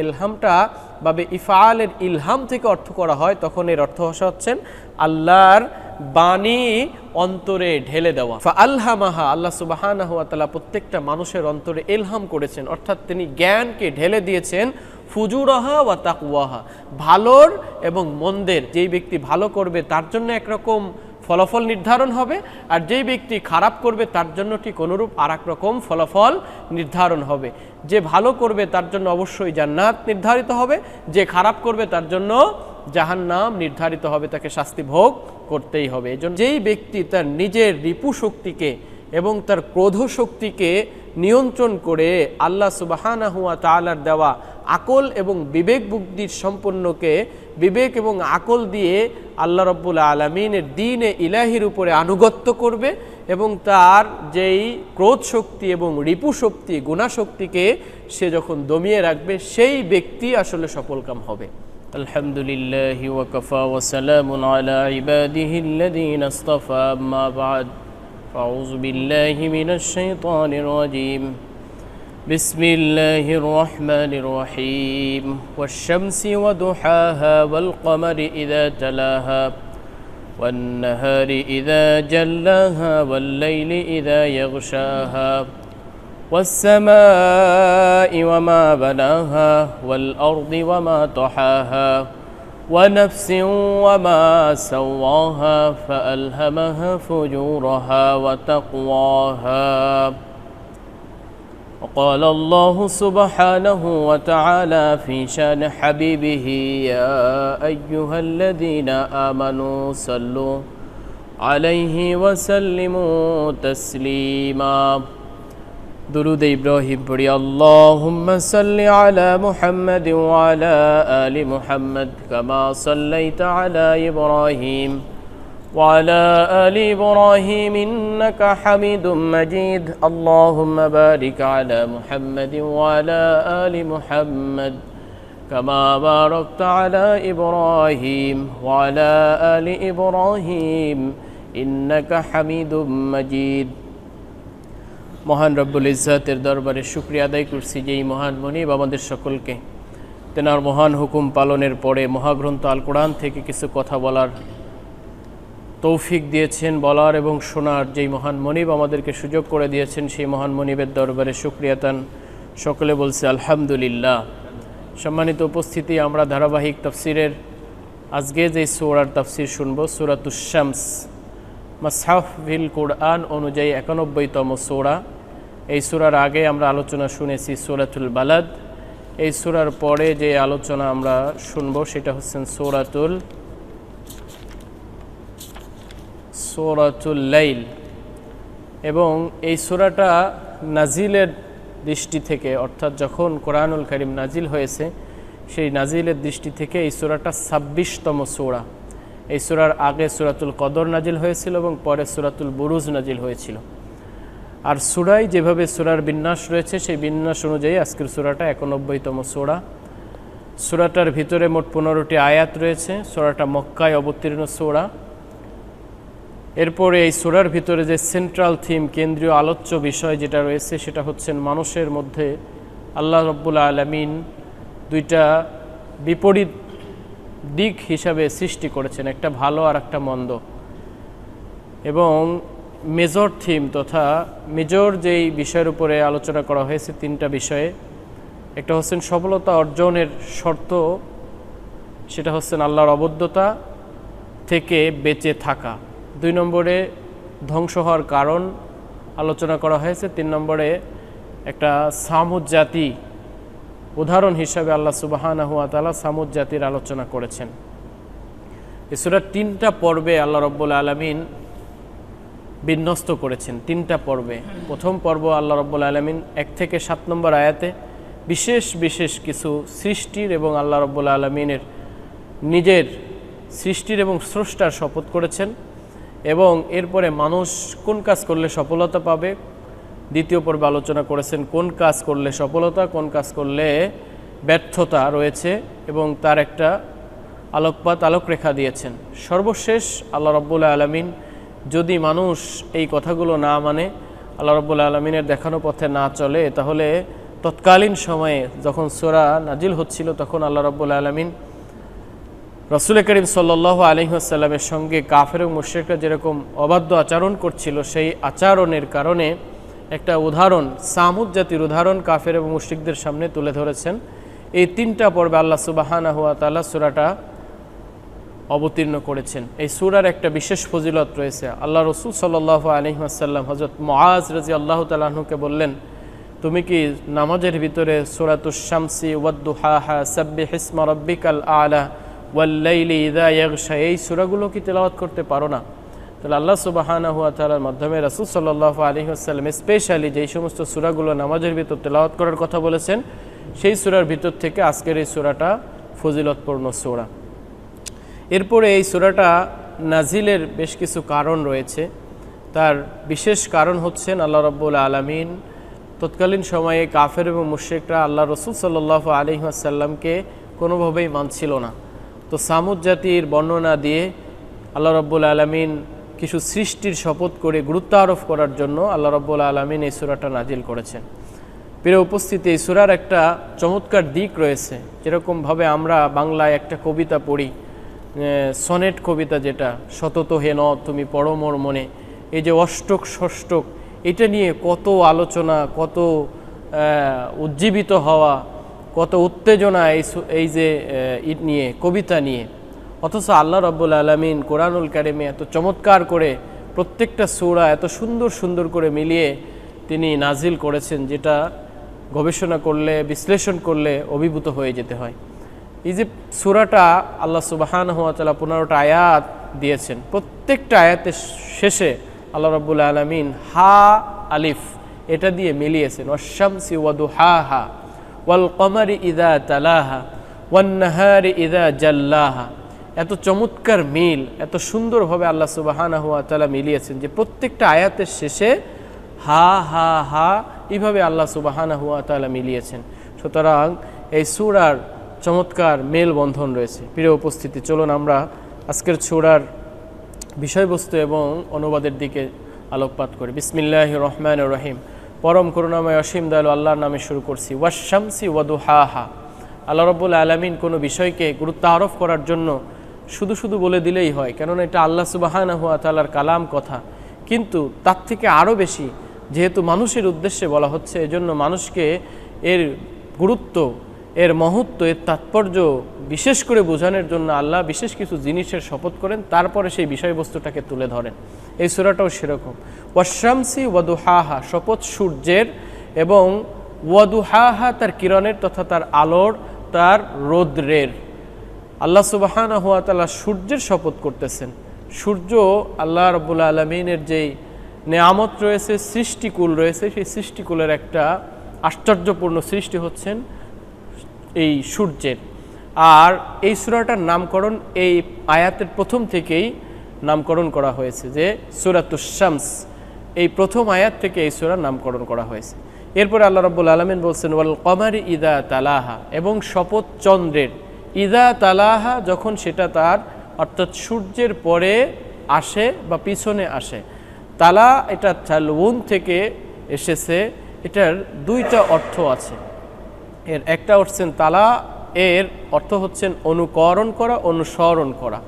ইলহামটা বাবে ইফালের ইলহাম থেকে অর্থ করা হয়, তখন এর অর্থ হচ্ছেন আল্লাহর বাণী অন্তরে ঢেলে দেওয়া। ফা আল্লামাহা আল্লাহ সুবাহানা হুয়া প্রত্যেকটা মানুষের অন্তরে এলহাম করেছেন, অর্থাৎ তিনি জ্ঞানকে ঢেলে দিয়েছেন ফুজুরাহা ওয়া তাকুয়াহা ভালোর এবং মন্দের, যেই ব্যক্তি ভালো করবে তার জন্য একরকম ফলাফল নির্ধারণ হবে আর যেই ব্যক্তি খারাপ করবে তার জন্য ঠিক অনুরূপ আর রকম ফলাফল নির্ধারণ হবে। যে ভালো করবে তার জন্য অবশ্যই জান্নাত নির্ধারিত হবে, যে খারাপ করবে তার জন্য জাহান্নাম নির্ধারিত হবে, তাকে শাস্তি ভোগ করতেই হবে। এজন্য যেই ব্যক্তি তার নিজের রিপু শক্তিকে এবং তার ক্রোধ শক্তিকে নিয়ন্ত্রণ করে আল্লাহ সুবাহানা তালার দেওয়া আকল এবং বিবেক বুদ্ধির সম্পন্নকে বিবেক এবং আকল দিয়ে আল্লাহ রব্বুল আলমিনের দিনে ইলাহির উপরে আনুগত্য করবে এবং তার যেই ক্রোধ শক্তি এবং রিপু শক্তি গুণাশক্তিকে সে যখন দমিয়ে রাখবে সেই ব্যক্তি আসলে সফলকাম হবে الحمد لله وكفى وسلام على عباده الذين اصطفى أما بعد فأعوذ بالله من الشيطان الرجيم بسم الله الرحمن الرحيم والشمس وضحاها والقمر إذا تلاها والنهار إذا جلاها والليل إذا يغشاها والسماء وما بناها والأرض وما طحاها ونفس وما سواها فألهمها فجورها وتقواها وقال الله سبحانه وتعالى في شان حبيبه يا أيها الذين آمنوا صلوا عليه وسلموا تسليما درود إبراهيم بري اللهم صل على محمد وعلى آل محمد كما صليت على إبراهيم وعلى آل إبراهيم إنك حميد مجيد اللهم بارك على محمد وعلى آل محمد كما باركت على إبراهيم وعلى آل إبراهيم إنك حميد مجيد মহান রব্বুল ইজাতের দরবারে শুক্রিয়া আদায় করছি যে এই মহান মনিব আমাদের সকলকে তেনার মহান হুকুম পালনের পরে মহাগ্রন্থ আল কোরআন থেকে কিছু কথা বলার তৌফিক দিয়েছেন বলার এবং শোনার যেই মহান মনিব আমাদেরকে সুযোগ করে দিয়েছেন, সেই মহান মনিবের দরবারে সুক্রিয়াতান সকলে বলছে, আলহামদুলিল্লাহ। সম্মানিত উপস্থিতি, আমরা ধারাবাহিক তফসিরের আজকে যে সৌরার তফসির শুনব সুরাতুশামস মাসহাফিল কোরআন অনুযায়ী একানব্বইতম সৌরা। এই সুরার আগে আমরা আলোচনা শুনেছি সৌরাতুল বালাদ। এই সুরার পরে যে আলোচনা আমরা শুনব, সেটা হচ্ছেন সৌরাতুল সোরাতুল লাইল। এবং এই সুরাটা নাজিলের দৃষ্টি থেকে, অর্থাৎ যখন কোরআনুল করিম নাজিল হয়েছে, সেই নাজিলের দৃষ্টি থেকে এই সুরাটা ছাব্বিশতম সোরা। এই সুরার আগে সুরাতুল কদর নাজিল হয়েছিল এবং পরে সুরাতুল বুরুজ নাজিল হয়েছিল। আর সুরাই যেভাবে সুরার বিন্যাস রয়েছে, সেই বিন্যাস অনুযায়ী আজকের সুরাটা একানব্বইতম সোরা। সুরাটার ভিতরে মোট পনেরোটি আয়াত রয়েছে। সোরাটা মক্কায় অবতীর্ণ সোরা। এরপরে এই সুরার ভিতরে যে সেন্ট্রাল থিম কেন্দ্রীয় আলোচ্য বিষয় যেটা রয়েছে, সেটা হচ্ছেন মানুষের মধ্যে আল্লাহ রব্বুল আলমিন দুইটা বিপরীত দিক হিসাবে সৃষ্টি করেছেন, একটা ভালো আর একটা মন্দ। এবং মেজর থিম তথা মেজর যেই বিষয়ের উপরে আলোচনা করা হয়েছে তিনটা বিষয়ে, একটা হচ্ছেন সফলতা অর্জনের শর্ত, সেটা হচ্ছেন আল্লাহর অবদ্ধতা থেকে বেঁচে থাকা। দুই নম্বরে ধ্বংস হওয়ার কারণ আলোচনা করা হয়েছে। তিন নম্বরে একটা সামুদ জাতি উদাহরণ হিসাবে আল্লাহ সুবাহানা হুয়া তালা সামুদ জাতির আলোচনা করেছেন। এছাড়া তিনটা পর্বে আল্লাহ রব্বুল আলমিন বিন্যস্ত করেছেন। তিনটা পর্বে। প্রথম পর্ব আল্লাহ রব্বুল আলমিন এক থেকে সাত নম্বর আয়াতে বিশেষ বিশেষ কিছু সৃষ্টির এবং আল্লাহ রব্বুল আলমিনের নিজের সৃষ্টির এবং স্রষ্টার শপথ করেছেন। এবং এরপরে মানুষ কোন কাজ করলে সফলতা পাবে? দ্বিতীয় পর্বে আলোচনা করেছেন কোন কাজ করলে সফলতা, কোন কাজ করলে ব্যর্থতা রয়েছে এবং তার একটা আলোকপাত, আলোকরেখা দিয়েছেন। সর্বশেষ আল্লাহ রব্বুল্লা আলমিন যদি মানুষ এই কথাগুলো না মানে আল্লাহ রব্বুল্লা আলমিনের দেখানো পথে না চলে, তাহলে তৎকালীন সময়ে যখন সোরা নাজিল হচ্ছিল, তখন আল্লাহ রব্বুল আলমিন রসুল করিম সাল্লাহ আলহিহাসাল্লামের সঙ্গে কাফের ও মুশ্রিকরা যেরকম অবাধ্য আচরণ করছিল, সেই আচরণের কারণে একটা উদাহরণ, সামুদ জাতির উদাহরণ কাফের এবং মুশ্রিকদের সামনে তুলে ধরেছেন। এই তিনটা পর্বে আল্লাহ সুবাহানা হুয়া তাল্লাহ সুরাটা অবতীর্ণ করেছেন। এই সুরার একটা বিশেষ ফজিলত রয়েছে। আল্লাহ রসুল সাল্লাহ আলহিহাসাল্লাম হজরত মহাজ রাজি আল্লাহ তালাহুকে বললেন, তুমি কি নামাজের ভিতরে সুরাতুশামসি ওয়াদ্দুহাহা সাব্বি হিসমা রব্বিকাল আলা ওয়াল্লাইলি ইদা ইয়াগশা, এই সুরাগুলো কি তেলাওয়াত করতে পারো না? তাহলে আল্লাহ সুবাহানা হুয়া তালার মাধ্যমে রাসুল সাল্লাহ আলী আসাল্লাম স্পেশালি যেই সমস্ত সুরাগুলো নামাজের ভিতর তেলাওয়াত করার কথা বলেছেন, সেই সুরার ভিতর থেকে আজকের এই সুরাটা ফজিলতপূর্ণ সুরা। এরপরে এই সুরাটা নাজিলের বেশ কিছু কারণ রয়েছে। তার বিশেষ কারণ হচ্ছেন আল্লাহ রব্বুল আলমিন তৎকালীন সময়ে কাফের এবং মুশ্রিকরা আল্লাহ রসুল সাল্লাহ আলহিহাসাল্লামকে কোনোভাবেই মানছিল না। তো সামুদ জাতির বর্ণনা দিয়ে আল্লাহ রব্বুল আলমিন কিছু সৃষ্টির শপথ করে গুরুত্ব আরোপ করার জন্য আল্লাহ রব্বুল আলমিন এই সুরাটা নাজিল করেছেন। প্রিয় উপস্থিতি, এই সুরার একটা চমৎকার দিক রয়েছে। যেরকমভাবে আমরা বাংলায় একটা কবিতা পড়ি সনেট কবিতা যেটা, সতত হে ন তুমি পরমর মনে। এই যে অষ্টক ষষ্টক এটা নিয়ে কত আলোচনা, কত উজ্জীবিত হওয়া কত উত্তেজনা এই এই যে ইট নিয়ে, কবিতা নিয়ে। অথচ আল্লাহ রব্বুল আলমিন কোরআনুল কারিমে এত চমৎকার করে প্রত্যেকটা সুরা এত সুন্দর সুন্দর করে মিলিয়ে তিনি নাজিল করেছেন, যেটা গবেষণা করলে, বিশ্লেষণ করলে অভিভূত হয়ে যেতে হয়। এই যে সুরাটা আল্লাহ সুবাহান হাতালা পনেরোটা আয়াত দিয়েছেন, প্রত্যেকটা আয়াতের শেষে আল্লাহ রব্বুল আলমিন হা আলিফ, এটা দিয়ে মিলিয়েছেন। অশামসি ওয়াদু হা হা ওয়াল ইদা তালাহা ওয়ান্নাহারি ইদা জাল্লাহা। এত চমৎকার মিল, এত সুন্দরভাবে আল্লাহ সুবাহানা হুয়া তালা মিলিয়েছেন যে প্রত্যেকটা আয়াতের শেষে হা হা হা এইভাবে আল্লাহ সুবাহানা হুয়া তালা মিলিয়েছেন। সুতরাং এই সুরার চমৎকার মেলবন্ধন রয়েছে। প্রিয় উপস্থিতি, চলুন আমরা আজকের সুরার বিষয়বস্তু এবং অনুবাদের দিকে আলোকপাত করি। বিসমিল্লাহ রহমান রহিম। পরম করুণাময় অসীম দয়ালু আল্লাহর নামে শুরু করছি। ওয়াশামসি ওয়াদু হা হা আল্লাহ রব্বুল আলমিন কোনো বিষয়কে গুরুত্ব আরোপ করার জন্য শুধু শুধু বলে দিলেই হয়, কেননা এটা আল্লাহ সুবাহানা হুয়া তালার কালাম কথা। কিন্তু তার থেকে আরও বেশি, যেহেতু মানুষের উদ্দেশ্যে বলা হচ্ছে, এজন্য মানুষকে এর গুরুত্ব এর মহত্ব, এর তাৎপর্য বিশেষ করে বোঝানোর জন্য আল্লাহ বিশেষ কিছু জিনিসের শপথ করেন, তারপরে সেই বিষয়বস্তুটাকে তুলে ধরেন। এই সুরাটাও সেরকম। ওয়াশামসি ওয়াদুহাহা, শপথ সূর্যের এবং ওয়াদুহাহা তার কিরণের তথা তার আলোর, তার রৌদ্রের। আল্লাহ সুবাহানা হুয়া সূর্যের শপথ করতেছেন। সূর্য আল্লাহ রবুল্লা আলমিনের যেই নেয়ামত রয়েছে, সৃষ্টিকুল রয়েছে, সেই সৃষ্টিকুলের একটা আশ্চর্যপূর্ণ সৃষ্টি হচ্ছেন এই সূর্যের। আর এই সুরাটার নামকরণ এই আয়াতের প্রথম থেকেই নামকরণ করা হয়েছে যে সুরাতুশামস এই প্রথম আয়াত থেকে এই সুরার নামকরণ করা হয়েছে। এরপরে আল্লাহ রব্বুল আলমিন বলছেন, ওয়াল কমারি ইদা তালাহা। এবং শপথ চন্দ্রের। ইদা তালাহা যখন সেটা তার, অর্থাৎ সূর্যের পরে আসে বা পিছনে আসে। তালা এটা চালউন থেকে এসেছে। এটার দুইটা অর্থ আছে। এর একটা হচ্ছেন তালা, এর অর্থ হচ্ছেন অনুকরণ করা, অনুসরণ করা।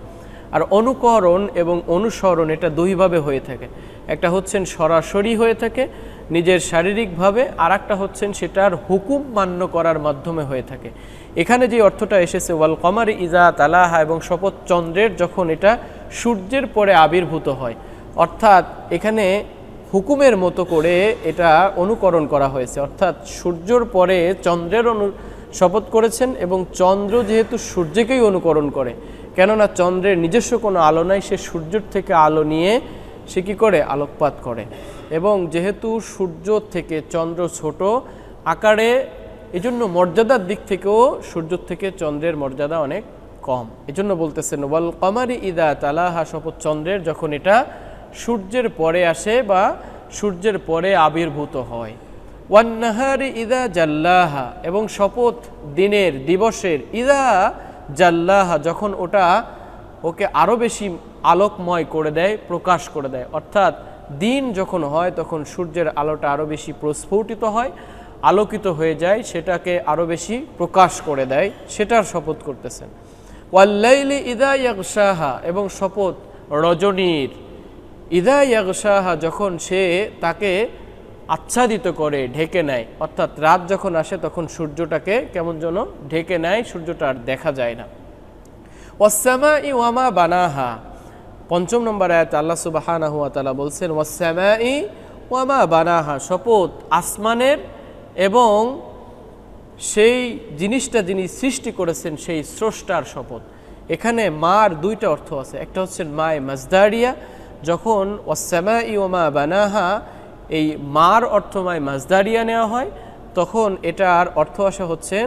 আর অনুকরণ এবং অনুসরণ এটা দুইভাবে হয়ে থাকে। একটা হচ্ছেন সরাসরি হয়ে থাকে নিজের শারীরিকভাবে আর একটা হচ্ছেন সেটার হুকুম মান্য করার মাধ্যমে হয়ে থাকে। এখানে যে অর্থটা এসেছে, ওয়াল কমার ইজা তালাহা এবং শপথ চন্দ্রের যখন এটা সূর্যের পরে আবির্ভূত হয়, অর্থাৎ এখানে হুকুমের মতো করে এটা অনুকরণ করা হয়েছে। অর্থাৎ সূর্যর পরে চন্দ্রের অনু শপথ করেছেন এবং চন্দ্র যেহেতু সূর্যকেই অনুকরণ করে, কেননা চন্দ্রের নিজস্ব কোনো আলো নাই, সে সূর্যর থেকে আলো নিয়ে সে কী করে? আলোকপাত করে। এবং যেহেতু সূর্য থেকে চন্দ্র ছোট, আকারে এজন্য মর্যাদার দিক থেকেও সূর্য থেকে চন্দ্রের মর্যাদা অনেক কম। এজন্য বলতেছেন ওয়াল কমারি ইদা তালাহা শপথ চন্দ্রের যখন এটা সূর্যের পরে আসে বা সূর্যের পরে আবির্ভূত হয়। ওয়ান্নাহারি ইদা জাল্লাহা, এবং শপথ দিনের দিবসের ইদা জাল্লাহা, যখন ওটা ওকে আরও বেশি আলোকময় করে দেয়, প্রকাশ করে দেয়। অর্থাৎ দিন যখন হয়, তখন সূর্যের আলোটা আরও বেশি প্রস্ফুটিত হয়, আলোকিত হয়ে যায়, সেটাকে আরও বেশি প্রকাশ করে দেয়, সেটার শপথ করতেছেন। ওয়াল্লাইলি ইদা ইয়াগশাহা, এবং শপথ রজনীর। ইদা ইয়াগশাহা, যখন সে তাকে আচ্ছাদিত করে, ঢেকে নেয়, অর্থাৎ রাত যখন আসে, তখন সূর্যটাকে কেমন যেন ঢেকে নেয়, সূর্যটা আর দেখা যায় না। ওয়াসামা ই ওয়ামা বানাহা। পঞ্চম নম্বর আয়াত আল্লাহ সুবাহানাহু তাআলা বলছেন ওয়াসামা ই ওয়ামা বানাহা শপথ আসমানের এবং সেই জিনিসটা যিনি সৃষ্টি করেছেন, সেই স্রষ্টার শপথ। এখানে মার দুইটা অর্থ আছে। একটা হচ্ছে মায় মাজদারিয়া যখন ওয়াসামা ই ওমা বানাহা এই মার অর্থ মায় মাজদারিয়া নেওয়া হয়, তখন এটার অর্থ আসা হচ্ছেন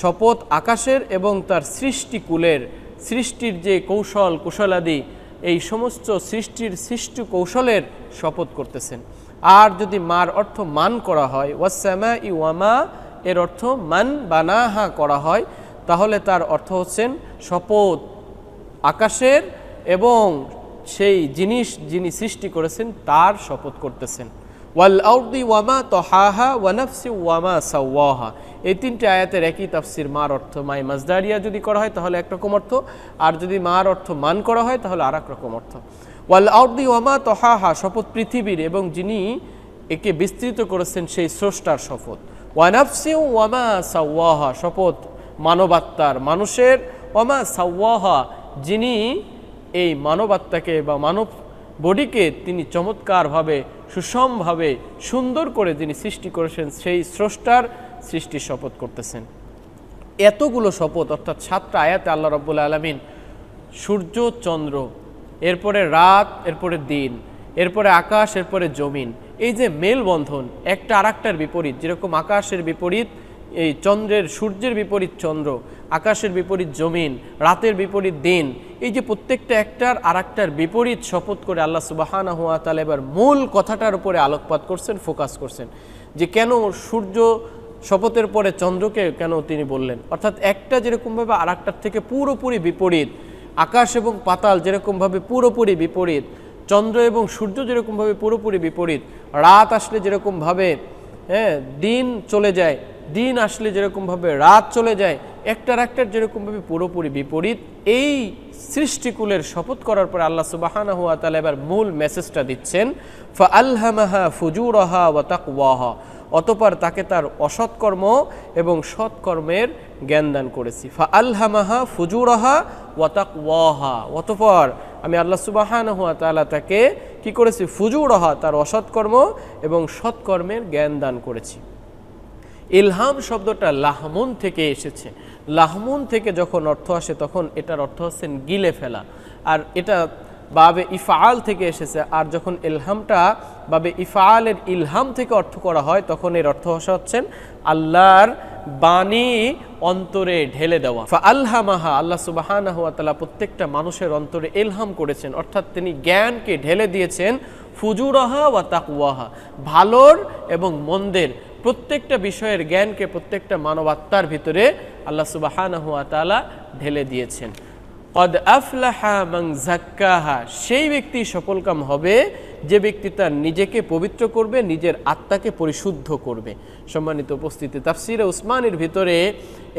শপথ আকাশের এবং তার সৃষ্টিকুলের সৃষ্টির যে কৌশল, কুশলাদি, এই সমস্ত সৃষ্টির সৃষ্টি কৌশলের শপথ করতেছেন। আর যদি মার অর্থ মান করা হয় ওয়াসামা ই এর অর্থ মান বানাহা করা হয়, তাহলে তার অর্থ হচ্ছেন শপথ আকাশের এবং সেই জিনিস যিনি সৃষ্টি করেছেন, তার শপথ করতেছেন। ওয়াল আউদি ওয়ামা তহাহা ওয়ানাফসি ওয়ামা সাওয়াহা। এই তিনটে আয়াতের একই তাফসির মার অর্থ মাই মাজদারিয়া যদি করা হয়, তাহলে একরকম অর্থ। আর যদি মার অর্থ মান করা হয়, তাহলে আর রকম অর্থ। ওয়াল আউদি ওয়ামা তহাহা, শপথ পৃথিবীর এবং যিনি একে বিস্তৃত করেছেন, সেই স্রষ্টার শপথ। ওয়ানাফসি ওয়ামা সাওয়াহা, শপথ মানবাত্মার মানুষের। ওয়ামা সাওয়াহা, যিনি এই মানবাত্মাকে বা মানব বডিকে তিনি চমৎকারভাবে, সুষমভাবে সুন্দর করে যিনি সৃষ্টি করেছেন, সেই স্রষ্টার সৃষ্টির শপথ করতেছেন। এতগুলো শপথ, অর্থাৎ সাতটা আয়াতে আল্লাহ রব্বুল আলমিন সূর্য, চন্দ্র, এরপরে রাত, এরপরে দিন, এরপরে আকাশ, এরপরে জমিন, এই যে মেলবন্ধন, একটা আরেকটার বিপরীত, যেরকম আকাশের বিপরীত এই চন্দ্রের সূর্যের বিপরীত চন্দ্র, আকাশের বিপরীত জমিন, রাতের বিপরীত দিন, এই যে প্রত্যেকটা একটার আর একটার বিপরীত শপথ করে আল্লাহ সুবাহানা হুয়া তালা এবার মূল কথাটার উপরে আলোকপাত করছেন, ফোকাস করছেন। যে কেন সূর্য শপথের পরে চন্দ্রকে কেন তিনি বললেন? অর্থাৎ একটা যেরকমভাবে আর একটার থেকে পুরোপুরি বিপরীত, আকাশ এবং পাতাল যেরকমভাবে পুরোপুরি বিপরীত, চন্দ্র এবং সূর্য যেরকমভাবে পুরোপুরি বিপরীত, রাত আসলে যেরকমভাবে হ্যাঁ দিন চলে যায় দিন আসলে যেরকমভাবে রাত চলে যায়, একটার একটার যেরকমভাবে পুরোপুরি বিপরীত, এই সৃষ্টিকুলের শপথ করার পরে আল্লাহ সুবাহানা হুয়া তালা এবার মূল মেসেজটা দিচ্ছেন ফা আল্লামাহা ফুজুরহা ওয়া তাকওয়াহা অতপর তাকে তার অসৎকর্ম এবং সৎকর্মের জ্ঞান দান করেছি ফা আল্লামাহা ফুজুরহা ওয়া তাকওয়াহা অতপর আমি আল্লাহ সুবাহানা হুয়া তালা তাকে কি করেছি, ফুজুরহা তার অসৎকর্ম এবং সৎকর্মের জ্ঞান দান করেছি। ইলহাম শব্দটা লাহমুন থেকে এসেছে। লাহমুন থেকে যখন অর্থ আসে, তখন এটার অর্থ হচ্ছেন গিলে ফেলা। আর এটা বাবে ইফাল থেকে এসেছে। আর যখন ইলহামটা বাবে ইফালের ইলহাম থেকে অর্থ করা হয়, তখন এর অর্থ হচ্ছেন আল্লাহর বাণী অন্তরে ঢেলে দেওয়া। ফা আল্লামাহা আল্লাহ সুবাহানা হুয়া প্রত্যেকটা মানুষের অন্তরে ইলহাম করেছেন। অর্থাৎ তিনি জ্ঞানকে ঢেলে দিয়েছেন ফুজুরাহা ওয়া তাকওয়াহা, ভালোর এবং মন্দের। প্রত্যেকটা বিষয়ের জ্ঞানকে প্রত্যেকটা মানবাত্মার ভিতরে আল্লাহ সুবাহানাহু তাআলা ঢেলে দিয়েছেন। কদ আফলাহা মাং জাক্কাহা সেই ব্যক্তি সফলকাম হবে, যে ব্যক্তি তার নিজেকে পবিত্র করবে, নিজের আত্মাকে পরিশুদ্ধ করবে। সম্মানিত উপস্থিতি, তাফসিরে উসমানের ভিতরে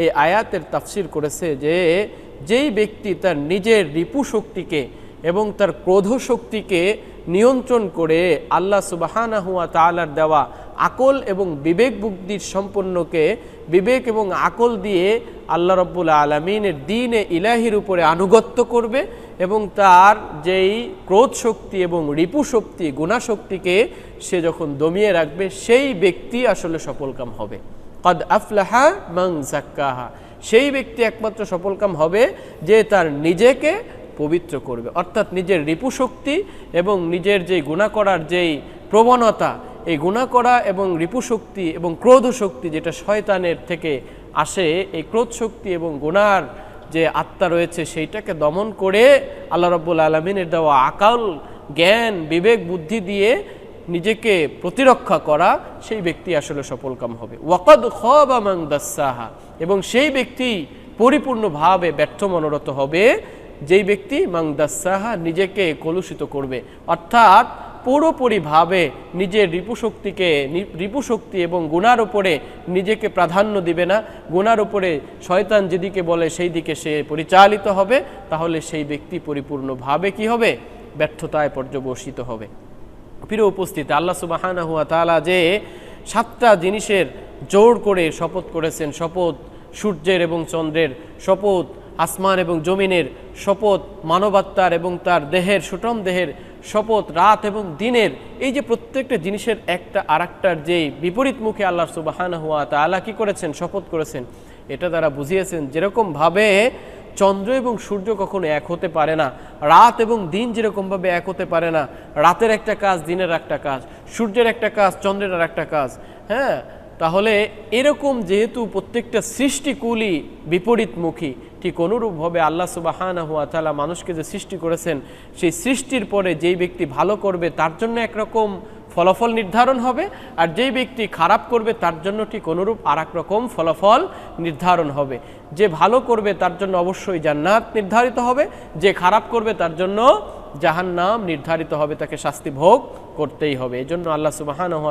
এই আয়াতের তাফসির করেছে যে, যেই ব্যক্তি তার নিজের রিপু শক্তিকে এবং তার ক্রোধ শক্তিকে নিয়ন্ত্রণ করে আল্লাহ সুবাহানা হুয়া তালার দেওয়া আকল এবং বিবেক বুদ্ধির সম্পন্নকে বিবেক এবং আকল দিয়ে আল্লাহ রব্বুল আলমিনের দিনে ইলাহির উপরে আনুগত্য করবে এবং তার যেই ক্রোধ শক্তি এবং রিপু শক্তি গুণাশক্তিকে সে যখন দমিয়ে রাখবে, সেই ব্যক্তি আসলে সফলকাম হবে। কদ আফলাহা মং জাক্কাহা। সেই ব্যক্তি একমাত্র সফলকাম হবে যে তার নিজেকে পবিত্র করবে। অর্থাৎ নিজের রিপু শক্তি এবং নিজের যে গুণা করার যেই প্রবণতা এই গুণা করা এবং রিপু শক্তি এবং ক্রোধ শক্তি যেটা শয়তানের থেকে আসে, এই ক্রোধ শক্তি এবং গুণার যে আত্মা রয়েছে সেইটাকে দমন করে আল্লাহ রব্বুল আলমিনের দেওয়া আকাল, জ্ঞান, বিবেক, বুদ্ধি দিয়ে নিজেকে প্রতিরক্ষা করা, সেই ব্যক্তি আসলে সফলকাম হবে। ওয়াকদ খাং দাসাহা। এবং সেই ব্যক্তি পরিপূর্ণভাবে ব্যর্থ মনোরত হবে, যেই ব্যক্তি মাং দাসাহা নিজেকে কলুষিত করবে। অর্থাৎ পুরোপুরিভাবে নিজের রিপুশক্তিকে রিপুশক্তি এবং গুনার উপরে নিজেকে প্রাধান্য দিবে না। গুনার উপরে শয়তান যেদিকে বলে সেই দিকে সে পরিচালিত হবে। তাহলে সেই ব্যক্তি পরিপূর্ণভাবে কি হবে? ব্যর্থতায় পর্যবসিত হবে। প্রিয় উপস্থিতি, আল্লাহ সুবাহানা হুয়া তাআলা যে সাতটা জিনিসের জোর করে শপথ করেছেন, শপথ সূর্যের এবং চন্দ্রের, শপথ আসমান এবং জমিনের, শপথ মানবাত্মার এবং তার দেহের সুটম দেহের শপথ, রাত এবং দিনের এই যে প্রত্যেকটা জিনিসের একটা আরেকটার যে বিপরীত মুখে আল্লাহ সুবাহানা হুয়া তাআলা কী করেছেন? শপথ করেছেন। এটা তারা বুঝিয়েছেন যেরকমভাবে চন্দ্র এবং সূর্য কখনো এক হতে পারে না, রাত এবং দিন যেরকমভাবে এক হতে পারে না, রাতের একটা কাজ, দিনের একটা কাজ, সূর্যের একটা কাজ, চন্দ্রের আর একটা কাজ হ্যাঁ? তাহলে এরকম যেহেতু প্রত্যেকটা সৃষ্টিকুলই বিপরীতমুখী, ঠিক অনুরূপভাবে আল্লাহ সুবাহানা হুয়া তালা মানুষকে যে সৃষ্টি করেছেন, সেই সৃষ্টির পরে যেই ব্যক্তি ভালো করবে তার জন্য একরকম ফলাফল নির্ধারণ হবে, আর যেই ব্যক্তি খারাপ করবে তার জন্য ঠিক অনুরূপ আর রকম ফলাফল নির্ধারণ হবে। যে ভালো করবে তার জন্য অবশ্যই জান্নাত নির্ধারিত হবে, যে খারাপ করবে তার জন্য জাহান্নাম নির্ধারিত হবে, তাকে শাস্তি ভোগ করতেই হবে। এই জন্য আল্লাহ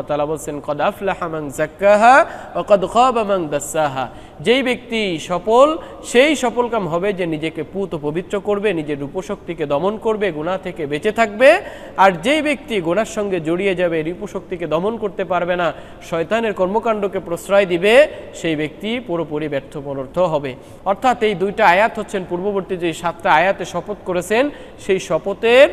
তালা বলছেন, কদ আফলাহা মাং জাক্কাহা ও কদ খাবা মাং দাসাহা। যেই ব্যক্তি সফল, সেই সফলকাম হবে যে নিজেকে পুত পবিত্র করবে, নিজের রূপশক্তিকে দমন করবে গুণা থেকে বেঁচে থাকবে। আর যেই ব্যক্তি গুণার সঙ্গে জড়িয়ে যাবে, রূপশক্তিকে দমন করতে পারবে না, শয়তানের কর্মকাণ্ডকে প্রশ্রয় দিবে, সেই ব্যক্তি পুরোপুরি ব্যর্থ পনর্থ হবে। অর্থাৎ এই দুইটা আয়াত হচ্ছেন পূর্ববর্তী যে সাতটা আয়াতে শপথ করেছেন, সেই শপথের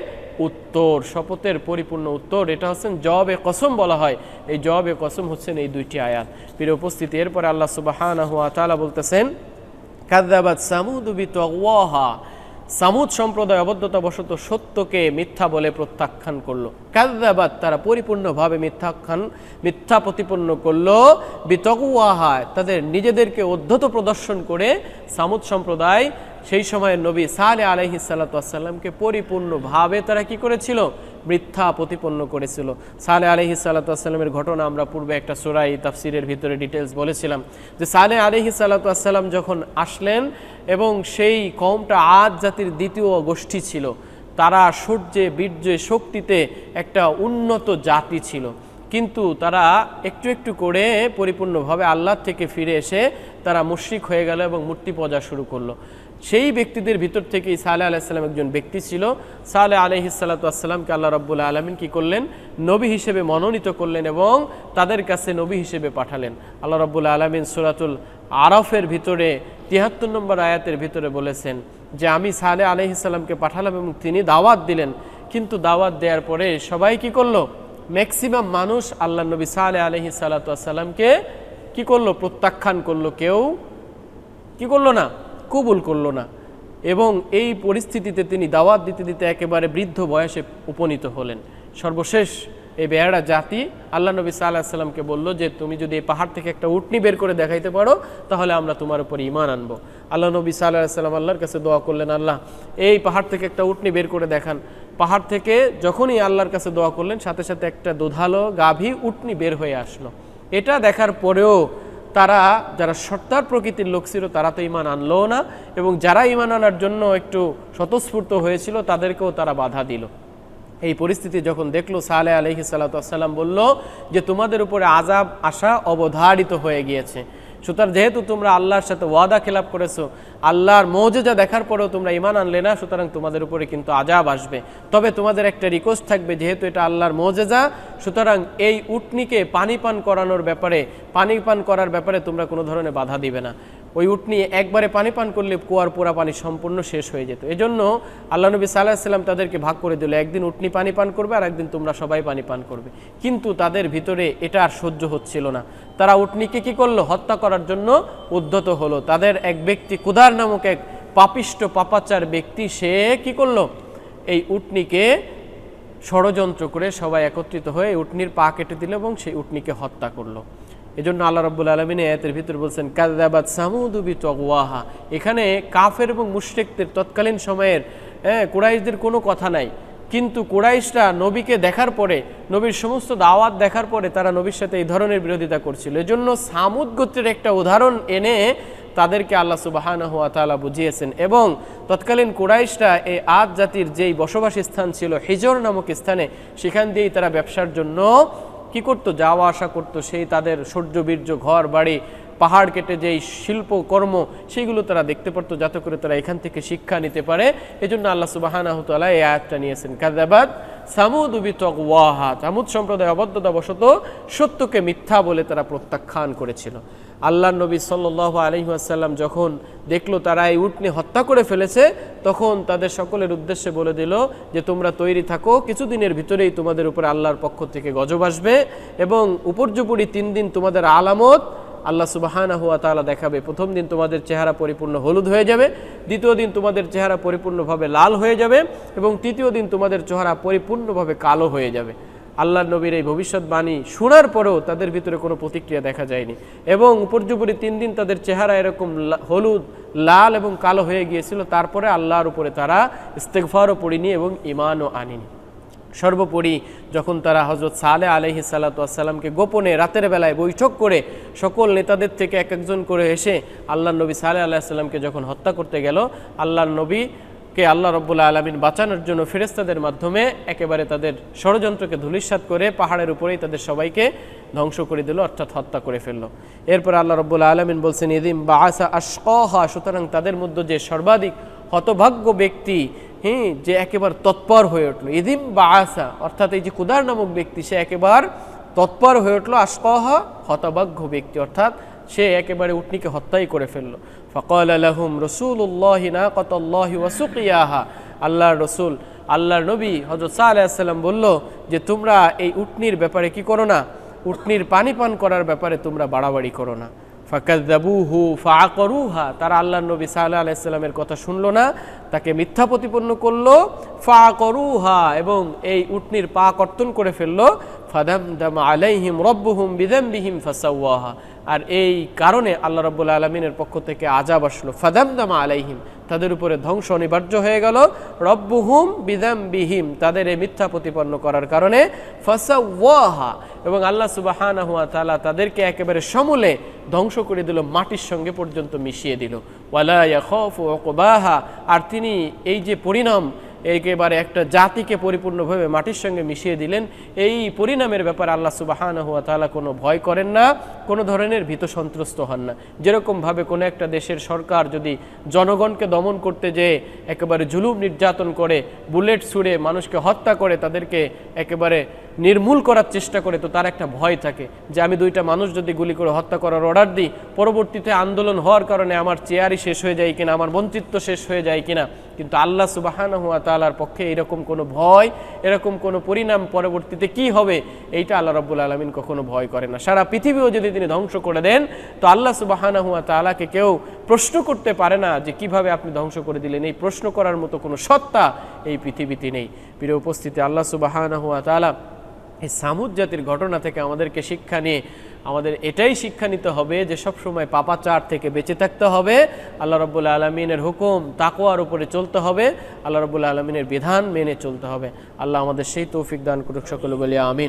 উত্তর, শপথের পরিপূর্ণ উত্তর, এটা হচ্ছেন জবে কসম বলা হয়। এই জবে কসম হচ্ছেন এই দুইটি আয়াত। প্রিয় উপস্থিতি, এরপরে আল্লাহ সুবাহানাহু ওয়া তাআলা বলতেছেন কাদ্দাবাদ সামুদু বিতওয়াহা। সামুদ সম্প্রদায় অবদ্ধতাবশত সত্যকে মিথ্যা বলে প্রত্যাখ্যান করল। কাদ্দাবাদ তারা পরিপূর্ণভাবে মিথ্যাখ্যান, মিথ্যা প্রতিপন্ন করল। বিতগুয়াহায় তাদের নিজেদেরকে অধ্যত প্রদর্শন করে সামুদ সম্প্রদায় সেই সময়ের নবী সালে আলহি সাল্লাতামকে পরিপূর্ণভাবে তারা কি করেছিল? মিথ্যা প্রতিপন্ন করেছিল। সালে আলহি সাল্লাতামের ঘটনা আমরা পূর্বে একটা সোরাই তাফসিরের ভিতরে ডিটেলস বলেছিলাম। যে সালে আলহি সাল্লাতাম যখন আসলেন এবং সেই কমটা আজ জাতির দ্বিতীয় গোষ্ঠী ছিল, তারা সূর্যে, বীর্যে, শক্তিতে একটা উন্নত জাতি ছিল। কিন্তু তারা একটু একটু করে পরিপূর্ণভাবে আল্লাহ থেকে ফিরে এসে তারা মুশ্রিক হয়ে গেল এবং মূর্তি পূজা শুরু করল। সেই ব্যক্তিদের ভিতর থেকেই সালে আলাইসাল্লাম একজন ব্যক্তি ছিল। সালে আলহিসাল্লাতুয়াসাল্লামকে আল্লাহ রব্বুল আলমিন কি করলেন? নবী হিসেবে মনোনীত করলেন এবং তাদের কাছে নবী হিসেবে পাঠালেন। আল্লাহ রব্বুল আলমিন সুরাতুল আরফের ভিতরে তিয়াত্তর নম্বর আয়াতের ভিতরে বলেছেন যে, আমি সালে আলহিসাল্লামকে পাঠালাম এবং তিনি দাওয়াত দিলেন। কিন্তু দাওয়াত দেওয়ার পরে সবাই কি করল? ম্যাক্সিমাম মানুষ আল্লাহ নবী সালে আলহি সাল্লাতামকে কি করল? প্রত্যাখ্যান করল কেউ? কি করল না? কবুল করল না এবং এই পরিস্থিতিতে তিনি দাওয়াত দিতে দিতে একেবারে বৃদ্ধ বয়সে উপনীত হলেন। সর্বশেষ এই বেহারা জাতি আল্লাহ নবী সাল্লাহ সাল্লামকে বলল যে, তুমি যদি এই পাহাড় থেকে একটা উটনি বের করে দেখাইতে পারো, তাহলে আমরা তোমার উপর ইমান আনব। আল্লাহ নবী সাল্লাহ সাল্লাম আল্লাহর কাছে দোয়া করলেন, আল্লাহ, এই পাহাড় থেকে একটা উটনি বের করে দেখান। পাহাড় থেকে যখনই আল্লাহর কাছে দোয়া করলেন, সাথে সাথে একটা দুধালো গাভী উটনি বের হয়ে আসলো। এটা দেখার পরেও তারা, যারা সর্তার প্রকৃতির লোক ছিল, তারা তো ইমান আনলো না এবং যারা ইমান আনার জন্য একটু স্বতঃস্ফূর্ত হয়েছিল, তাদেরকেও তারা বাধা দিল। এই পরিস্থিতি যখন দেখল সালে আলহি সাল্লাম বলল যে, তোমাদের উপরে আজাব আসা অবধারিত হয়ে গিয়েছে। সুতরাং যেহেতু তোমরা আল্লাহর সাথে ওয়াদা খেলাপ করেছ, আল্লাহর মৌজেজা দেখার পরেও তোমরা ইমান আনলে না, সুতরাং তোমাদের উপরে কিন্তু আজাব আসবে। তবে তোমাদের একটা রিকোয়েস্ট থাকবে, যেহেতু এটা আল্লাহর মৌজেজা, সুতরাং এই উটনিকে পানি পান করানোর ব্যাপারে, পানি পান করার ব্যাপারে তোমরা কোনো ধরনের বাধা দিবে না। ওই উটনি একবারে পানি পান করলে কুয়ার পোড়া পানি সম্পূর্ণ শেষ হয়ে যেত। এজন্য আল্লাহ নবী সাল্লাহ সাল্লাম তাদেরকে ভাগ করে দিল, একদিন উটনি পানি পান করবে আর একদিন তোমরা সবাই পানি পান করবে। কিন্তু তাদের ভিতরে এটা আর সহ্য হচ্ছিল না। তারা উটনিকে কি করল? হত্যা করার জন্য উদ্ধত হলো। তাদের এক ব্যক্তি কুদার নামক এক পাপিষ্ট, পাপাচার ব্যক্তি, সে কি করল? এই উটনিকে ষড়যন্ত্র করে সবাই একত্রিত হয়ে উটনির পা কেটে দিল এবং সেই উটনিকে হত্যা করল। এজন্য আল্লাহ রব্বুল আলমিন এতের ভিতর বলছেন কাদাবাদ সামুদুবি তগুয়াহা এখানে কাফের এবং মুশরিকদের তৎকালীন সময়ের হ্যাঁ কুরাইশদের কোনো কথা নাই। কিন্তু কুরাইশরা নবীকে দেখার পরে, নবীর সমস্ত দাওয়াত দেখার পরে তারা নবীর সাথে এই ধরনের বিরোধিতা করছিল। এজন্য সামুদ গোত্রের একটা উদাহরণ এনে তাদেরকে আল্লাহ সুবাহান হুয়া তালা বুঝিয়েছেন এবং তৎকালীন কুরাইশরা এই আদ জাতির যেই বসবাস স্থান ছিল, হিজর নামক স্থানে, সেখান দিয়েই তারা ব্যবসার জন্য কি করত? যাওয়া আসা করত, সেই তাদের সূর্য, বীর্য, ঘর, বাড়ি, পাহাড় কেটে যেই শিল্পকর্ম সেইগুলো তারা দেখতে পারতো, যাতে করে তারা এখান থেকে শিক্ষা নিতে পারে। এজন্য আল্লাহ সুবাহানাহতালা এই আয়াতটা নিয়েছেন কাদাবাদ সামুদ উবিতক ওয়াহা সামুদ সম্প্রদায় অবদ্ধতা বশত সত্যকে মিথ্যা বলে তারা প্রত্যাখ্যান করেছিল। আল্লাহ নবী সাল্লাহ আলহিহাসাল্লাম যখন দেখল তারা এই উটনি হত্যা করে ফেলেছে, তখন তাদের সকলের উদ্দেশ্যে বলে দিল যে, তোমরা তৈরি থাকো, কিছুদিনের ভিতরেই তোমাদের উপরে আল্লাহর পক্ষ থেকে গজব আসবে এবং উপর্যুপুরি তিন দিন তোমাদের আলামত আল্লাহ সুবাহানা হুয়া তালা দেখাবে। প্রথম দিন তোমাদের চেহারা পরিপূর্ণ হলুদ হয়ে যাবে, দ্বিতীয় দিন তোমাদের চেহারা পরিপূর্ণভাবে লাল হয়ে যাবে এবং তৃতীয় দিন তোমাদের চেহারা পরিপূর্ণভাবে কালো হয়ে যাবে। আল্লাহ নবীর এই ভবিষ্যৎবাণী শোনার পরেও তাদের ভিতরে কোনো প্রতিক্রিয়া দেখা যায়নি। এবং উপর্যুপরি তিন দিন তাদের চেহারা এরকম হলুদ, লাল এবং কালো হয়ে গিয়েছিল। তারপরে আল্লাহর উপরে তারা ইস্তেকফারও পড়িনি এবং ইমানও আনিনি। সর্বোপরি যখন তারা হজরত সালে আলহি সাল্লাতামকে গোপনে রাতের বেলায় বৈঠক করে সকল নেতাদের থেকে এক একজন করে এসে আল্লাহ নবী সালে আল্লাহ সাল্লামকে যখন হত্যা করতে গেল আল্লাহ নবীকে আল্লাহ রব্বুল্লা আলমিন বাঁচানোর জন্য ফেরেস্তাদের মাধ্যমে একেবারে তাদের ষড়যন্ত্রকে ধূলিসাৎ করে পাহাড়ের উপরেই তাদের সবাইকে ধ্বংস করে দিল, অর্থাৎ হত্যা করে ফেলল। এরপর আল্লাহ রব্বুল্লা আলমিন বলছেন ইদিম বা আসা আশকহা সুতরাং তাদের মধ্যে যে সর্বাধিক হতভাগ্য ব্যক্তি হ্যাঁ যে একেবারে তৎপর হয়ে উঠল। ইদিম বা আসা অর্থাৎ এই যে কুদার নামক ব্যক্তি, সে একেবার তৎপর হয়ে উঠল, আশকহা হতভাগ্য ব্যক্তি, অর্থাৎ সে একেবারে উটনিকে হত্যাই করে ফেলল। ফকল আলহুম রসুল্লাহ নাকতাল্লাহি ওয়াসুকিয়াহা আল্লাহর রসুল, আল্লাহর নবী হজরত সাহ আলাইসাল্লাম বলল যে, তোমরা এই উটনির ব্যাপারে কি করো না? উটনির পানি পান করার ব্যাপারে তোমরা বাড়াবাড়ি করো না। ফাকাদাবুহু ফাকরুহা তারা আল্লাহ নবী সাল্লাহ আলাইসাল্লামের কথা শুনলো না, তাকে মিথ্যা প্রতিপন্ন করল। ফাকরুহা এবং এই উটনির পা কর্তন করে ফেলল। ফাদাম দাম আলাইহিম রব্বুহুম বিদাম্বিহিম ফাসাওয়াহা। আর এই কারণে আল্লাহ রব্বুল আলমিনের পক্ষ থেকে আজাব আসলো। ফাদাম দামা আলাইহিম, তাদের উপরে ধ্বংস অনিবার্য হয়ে গেল। রব্বুহুম বিদাম বিহিম তাদের এই মিথ্যা প্রতিপন্ন করার কারণে ফাসাওয়াহা। এবং আল্লাহ সুবাহানা হুয়া তালা তাদেরকে একেবারে সমূলে ধ্বংস করে দিল, মাটির সঙ্গে পর্যন্ত মিশিয়ে দিল। ওয়ালা ইয়াখফ ওকবাহা আর তিনি এই যে পরিণাম একেবারে একটা জাতিকে পরিপূর্ণভাবে মাটির সঙ্গে মিশিয়ে দিলেন। এই পরিণামের ব্যাপারে আল্লাহ সুবাহান হুয়া তালা কোনো ভয় করেন না, কোনো ধরনের ভীত সন্ত্রস্ত হন না। যেরকমভাবে কোনো একটা দেশের সরকার যদি জনগণকে দমন করতে যেয়ে একেবারে জুলুম নির্যাতন করে, বুলেট ছুড়ে মানুষকে হত্যা করে, তাদেরকে একেবারে নির্মূল করার চেষ্টা করে তো তার একটা ভয় থাকে যে আমি দুইটা মানুষ যদি গুলি করে হত্যা করার অর্ডার দিই, পরবর্তীতে আন্দোলন হওয়ার কারণে আমার চেয়ারই শেষ হয়ে যায় কিনা, আমার মন্ত্রিত্ব শেষ হয়ে যায় কিনা। কিন্তু আল্লাহ সুবাহান হুয়া তালার পক্ষে এরকম কোনো ভয়, এরকম কোনো পরিণাম পরবর্তীতে কি হবে, এইটা আল্লাহ রব্বুল আলমিন কখনো ভয় করে না। সারা পৃথিবীও যদি তিনি ধ্বংস করে দেন, তো আল্লাহ সুবাহান হুয়া তালাকে কেউ প্রশ্ন করতে পারে না যে কীভাবে আপনি ধ্বংস করে দিলেন। এই প্রশ্ন করার মতো কোনো সত্তা এই পৃথিবীতে নেই। প্রিয় উপস্থিতি, আল্লাহ সুবাহান হুয়া তালা এই সামুদ জাতির ঘটনা থেকে আমাদেরকে শিক্ষা নিয়ে আমাদের এটাই শিক্ষা নিতে হবে যে সব সময় পাপাচার থেকে বেঁচে থাকতে হবে। আল্লাহ রব্বুল্লা আলমিনের হুকুম তাকোয়ার উপরে চলতে হবে। আল্লাহ রব্বুল্লা আলমিনের বিধান মেনে চলতে হবে। আল্লাহ আমাদের সেই তৌফিক দান করুক সকলে বলি আমিন।